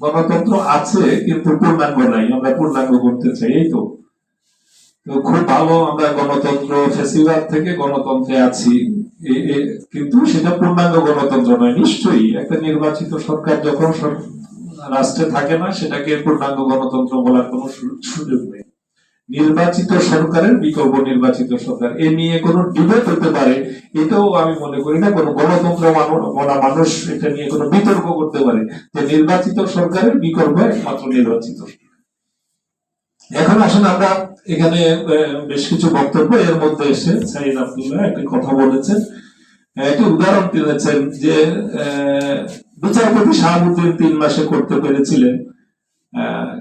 গণতন্ত্র আছে, কিন্তু পূর্ণাঙ্গ নাই। আমরা পূর্ণাঙ্গ করতে চাই, এই তো। খুব ভালো, আমরা গণতন্ত্র ফেসিবাদ থেকে গণতন্ত্রে আছি। কিন্তু সেটা পূর্ণাঙ্গ গণতন্ত্র নয়, নিশ্চয়ই। একটা নির্বাচিত সরকার যখন রাষ্ট্রে থাকে না, সেটাকে পূর্ণাঙ্গ গণতন্ত্র বলার কোনো সুযোগ নেই। নির্বাচিত সরকারের বিকল্প নির্বাচিত সরকার। এ নিয়ে কোনো ডিবেট হতে পারে এটাও আমি মনে করি না, কোনো গণতন্ত্র মানো- মানুষ এটা নিয়ে কোনো বিতর্ক করতে পারে যে নির্বাচিত সরকারের বিকল্প একমাত্র নির্বাচিত। এখন আসলে আমরা এখানে বেশ কিছু বক্তব্য এর মধ্যে এসে সাইদ আব্দুল্লাহ একটি কথা বলেছেন, একটি উদাহরণ টেনেছেন যে বিচারপতি শাহাবুদ্দিন তিন মাসে করতে পেরেছিলেন।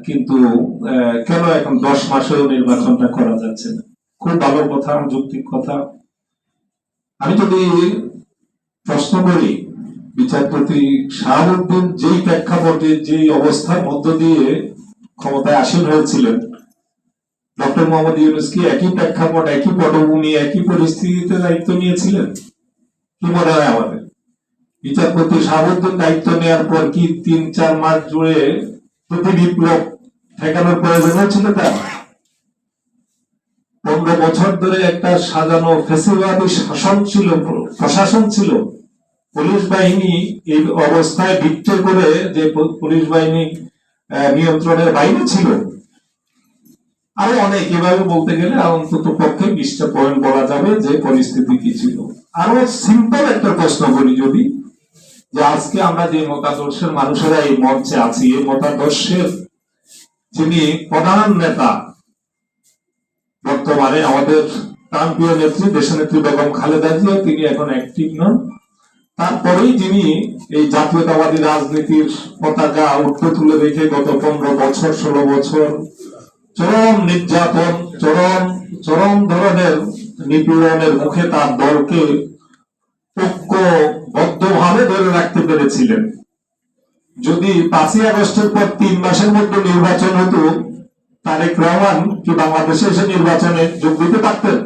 কিন্তু কেন এখন দশ মাসেও নির্বাচনটা করা যাচ্ছে না? খুব ভালো কথা, যৌক্তিক কথা। আমি যদি প্রশ্ন করি, বিচারপতি শাহাবুদ্দিন যেই প্রেক্ষাপটে, যেই অবস্থার মধ্য দিয়ে ক্ষমতায় আসীন হয়েছিলেন, ডক্টর মোহাম্মদ ইউনুস কি একই প্রেক্ষাপট, একই পটভূমি, একই পরিস্থিতিতে দায়িত্ব নিয়েছিলেন? কি মনে হয় আমাদের? বিচারপতি শাহাবুদ্দিন দায়িত্ব নেওয়ার পর কি তিন, চার মাস জুড়ে প্রতি বিপ্লব ঠেকানোর প্রয়োজন হয়েছিল তার পনেরো বছর ধরে একটা সাজানো ফেসিবাদী শাসন ছিল, প্রশাসন ছিল। পুলিশ বাহিনী এই অবস্থায় ভিত্তি করে যে পুলিশ বাহিনী নিয়ন্ত্রণের বাইরে ছিল। আরও অনেক, এভাবে বলতে গেলে অন্তত পক্ষে বিশটা পয়েন্ট বলা যাবে যে পরিস্থিতি কি ছিল। আরও সিম্পল একটা প্রশ্ন করি যদি। যে আজকে আমরা যে মতাদর্শের মানুষেরা এই মঞ্চে আছি, এই মতাদর্শের যিনি প্রধান নেতা বর্তমানে আমাদের প্রাণপ্রিয় নেত্রী, দেশনেত্রী বেগম খালেদা জিয়া, তিনি এখন অ্যাক্টিভ নন। তারপরেই যিনি এই জাতীয়তাবাদী রাজনীতির পতাকা উঠতে তুলে রেখে গত পনেরো বছর, ষোলো বছর চরম নির্যাতন, চরম চরম ধরনের নিপীড়নের মুখে তার দলকে ঐক্যবদ্ধভাবে ধরে রাখতে পেরেছিলেন। যদি পাঁচই আগস্টের পর তিন মাসের মধ্যে নির্বাচন হতো, তারেক রহমান কি বাংলাদেশে এসে নির্বাচনে যোগ দিতে পারতেন?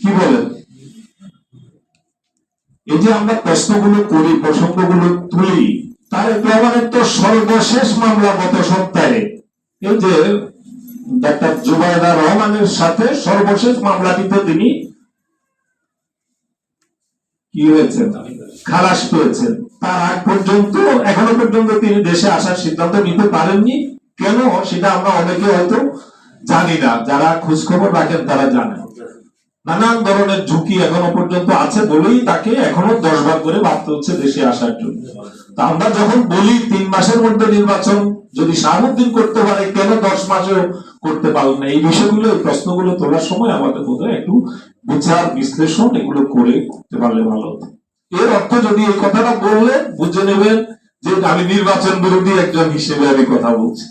কি বলেন? এই যে আমরা প্রশ্নগুলো করি, প্রসঙ্গগুলো তুলি, তারেক রহমানের তো সর্বশেষ মামলা গত সপ্তাহে। এই যে ডাক্তার জুবাইদা রহমানের সাথে সর্বশেষ মামলাটিতে তিনি কি হয়েছেন খালাস পেয়েছেন তার আগ পর্যন্ত, এখনও পর্যন্ত তিনি দেশে আসার সিদ্ধান্ত নিতে পারেননি। কেন? সেটা আমরা অনেকে হয়তো জানি না। যারা খোঁজ খবর রাখেন, তারা জানেন। নানান ধরনের ঝুঁকি এখনও পর্যন্ত আছে বলেই তাকে এখনও দশ বার করে ভাবতে হচ্ছে দেশে আসার জন্য। তা আমরা যখন বলি, তিন মাসের মধ্যে নির্বাচন যদি শাহাবুদ্দিন করতে পারে, কেন দশ মাসেও করতে পারল না? এই বিষয়গুলো, এই প্রশ্নগুলো তোলার সময় আমাদের বোধ একটু বিচার, বিশ্লেষণ এগুলো করে করতে পারলে ভালো এর অর্থ যদি এই কথাটা বললে বুঝে নেবেন যে আমি নির্বাচন বিরোধী একজন হিসেবে আমি কথা বলছি।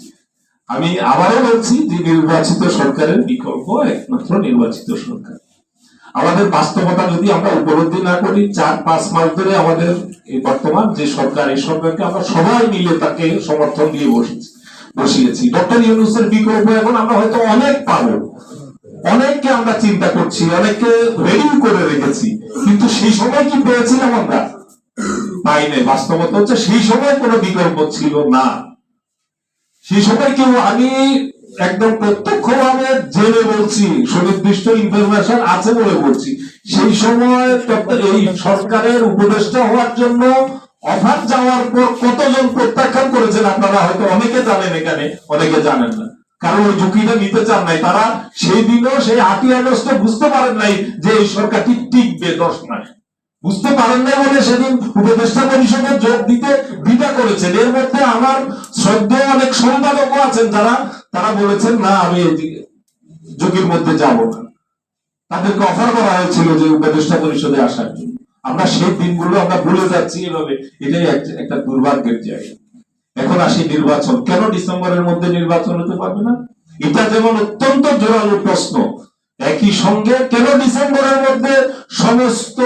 আমি আবারও বলছি যে নির্বাচিত সরকারের বিকল্প একমাত্র নির্বাচিত সরকার। আমাদের বাস্তবতা যদি আমরা উপলব্ধি না করি, চার, পাঁচ মাস ধরে আমাদের বর্তমান যে সরকার, এই সরকারকে আমরা সবাই মিলে তাকে সমর্থন দিয়ে বসেছি, বসিয়েছি। ডক্টর ইউনুসের বিকল্প এখন আমরা হয়তো অনেক পাবো। অনেককে আমরা চিন্তা করছি, অনেককে রেডি করে রেখেছি। কিন্তু সেই সময় কি পেয়েছিলাম আমরা? পাই নাই বাস্তবতা হচ্ছে সেই সময় কোনো বিকল্প ছিল না। সেই সময় কেউ আমি একদম প্রত্যক্ষভাবে জেনে বলছি, সুনির্দিষ্ট ইনফরমেশন আছে বলে বলছি। সেই সময় এই সরকারের উপদেষ্টা হওয়ার জন্য অফার যাওয়ার পর কতজন প্রত্যাখ্যান করেছেন আপনারা হয়তো অনেকে জানেন এখানে, অনেকে জানেন না। কারণ ওই ঝুঁকিটা নিতে চান নাই তারা, সেই দিনও সেই আটই আগস্টে বুঝতে পারেন নাই যে এই সরকারটি টিকবে দশ মাস বুঝতে পারেন নাই বলে সেদিন উপদেষ্টা পরিষদে যোগ দিতে দ্বিধা করেছেন। এর মধ্যে আমার শ্রদ্ধেয় অনেক সম্পাদকও আছেন যারা তারা বলেছেন, না, আমি ঝুঁকির মধ্যে যাব না। তাদেরকে অফার করা হয়েছিল যে উপদেষ্টা পরিষদে আসার জন্য। আমরা সেই দিনগুলো আমরা ভুলে যাচ্ছি এভাবে। এটাই একটা দুর্ভাগ্যের জায়গা। এখন আসি নির্বাচন। কেন ডিসেম্বরের মধ্যে নির্বাচন হতে পারবে না? এটা যেমন অত্যন্ত জোরালো প্রশ্ন। একই সঙ্গে কেন ডিসেম্বরের মধ্যে সমস্ত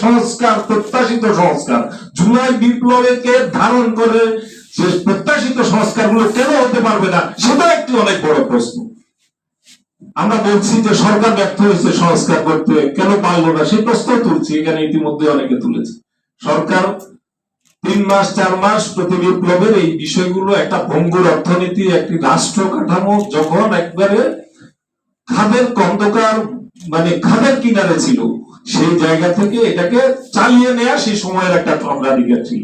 সংস্কার, প্রত্যাশিত সংস্কার, জুলাই বিপ্লবকে ধারণ করে যে প্রত্যাশিত সংস্কারগুলো কেন হতে পারবে না, সেটা একটি অনেক বড় প্রশ্ন। আমরা বলছি যে সরকার ব্যর্থ হয়েছে, সংস্কার করতে কেন পারল না, সেই প্রশ্ন তুলছি, এখানে ইতিমধ্যে অনেকে তুলেছে। সরকার তিন মাস, চার মাস প্রতি বিপ্লবের এই বিষয়গুলো একটা ভঙ্গুর অর্থনীতি, একটি রাষ্ট্র কাঠামো যখন একবারে খাদের কন্দকার মানে খাদের কিনারে ছিল, সেই জায়গা থেকে এটাকে চালিয়ে নেয়া সেই সময়ের একটা অগ্রাধিকার ছিল।